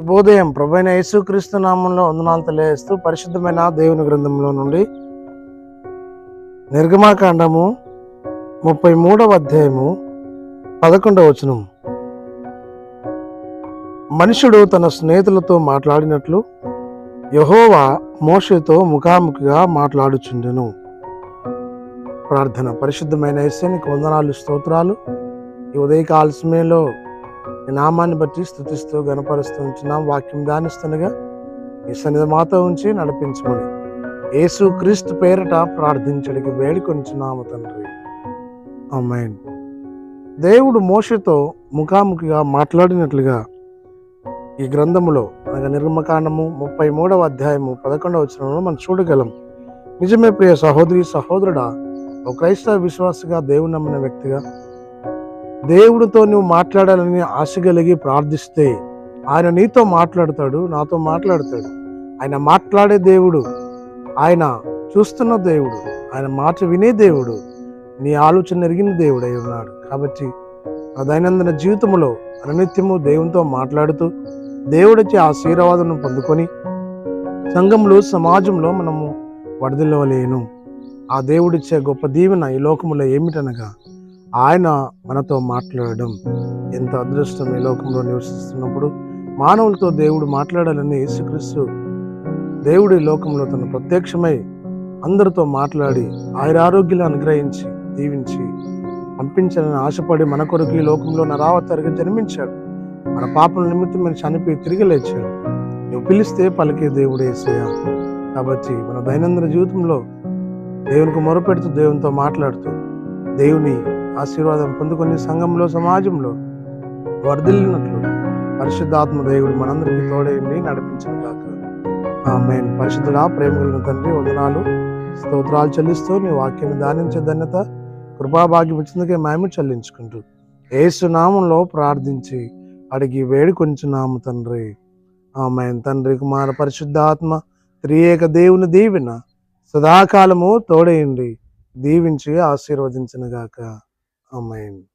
శుభోదయం. ప్రభైన యేసుక్రీస్తు నామంలో వందనాలు తెలియజేస్తూ పరిశుద్ధమైన దేవుని గ్రంథంలో నుండి నిర్గమాకాండము ముప్పై మూడవ అధ్యాయము పదకొండవ వచనం మనుషుడు తన స్నేహితులతో మాట్లాడినట్లు యహోవా మోషతో ముఖాముఖిగా మాట్లాడుచుండెను. ప్రార్థన. పరిశుద్ధమైన యేసునికి వందనాలు స్తోత్రాలు. ఈ ఉదయకాల సమయంలో నామాన్ని బట్టి స్థుతిస్తూ గణపరుస్తూ ఉంటున్నాం వాక్యం ధ్యానిస్తుండగా ఈ సన్నిధి మాతో ఉంచి నడిపించమని యేసు క్రీస్తు పేరిట ప్రార్థించడానికి వేడుకొంచున్నాము తండ్రి. అమ్మాయిన్ దేవుడు మోషతో ముఖాముఖిగా మాట్లాడినట్లుగా ఈ గ్రంథములో అనగా నిర్మకాండము ముప్పై మూడవ అధ్యాయము పదకొండవ వచనంలో మనం చూడగలం. నిజమే ప్రియ సహోదరి సహోదరుడా ఒక క్రైస్తవ విశ్వాసగా దేవుని నమ్మిన వ్యక్తిగా దేవుడితో నువ్వు మాట్లాడాలని ఆశ కలిగి ప్రార్థిస్తే ఆయన నీతో మాట్లాడతాడు నాతో మాట్లాడతాడు. ఆయన మాట్లాడే దేవుడు ఆయన చూస్తున్న దేవుడు ఆయన మాట వినే దేవుడు నీ ఆలోచన ఎరిగిన దేవుడు అయి ఉన్నాడు. కాబట్టి నా దైనందిన జీవితంలో అనునిత్యము దేవునితో మాట్లాడుతూ దేవుడిచ్చే ఆశీర్వాదం పొందుకొని సంఘంలో సమాజంలో మనము వడదిల్లవలేను ఆ దేవుడిచ్చే గొప్ప దీవెన ఈ లోకములో ఏమిటనగా ఆయన మనతో మాట్లాడడం ఎంత అదృష్టం ఈ లోకంలో నివసిస్తున్నప్పుడు. మానవులతో దేవుడు మాట్లాడాలని యేసుక్రీస్తు దేవుడి లోకంలో తను ప్రత్యక్షమై అందరితో మాట్లాడి ఆయన ఆరోగ్యాలు అనుగ్రహించి దీవించి పంపించాలని ఆశపడి మన కొరకు ఈ లోకంలో నరావతారిగా జన్మించాడు. మన పాపల నిమిత్తం మీరు చనిపోయి తిరిగి లేచాడు నువ్వు పిలిస్తే పలికే దేవుడు వేసేయ కాబట్టి మన దైనందిన జీవితంలో దేవునికి మొరపెడుతూ దేవునితో మాట్లాడుతూ దేవుని ఆశీర్వాదం పొందుకొని సంఘంలో సమాజంలో వర్ధిల్లినట్లు పరిశుద్ధాత్మ దేవుడు మనందరికీ తోడేయండి నడిపించిన కాక ఆమె పరిశుద్ధుడా ప్రేమ కలిగిన తండ్రి వందనాలు. స్తోత్రాలు చెల్లిస్తూ నీ వాక్యాన్ని దానించే ధన్యత కృపాభాగ్యం ఇచ్చిందుకే మేము చెల్లించుకుంటూ ఏసు నామంలో ప్రార్థించి అడిగి వేడుకొంచున్నాము తండ్రి. ఆమె తండ్రి కుమార పరిశుద్ధాత్మ త్రియేక దేవుని దీవెన సదాకాలము తోడేయండి దీవించి ఆశీర్వదించిన Oh, I mean,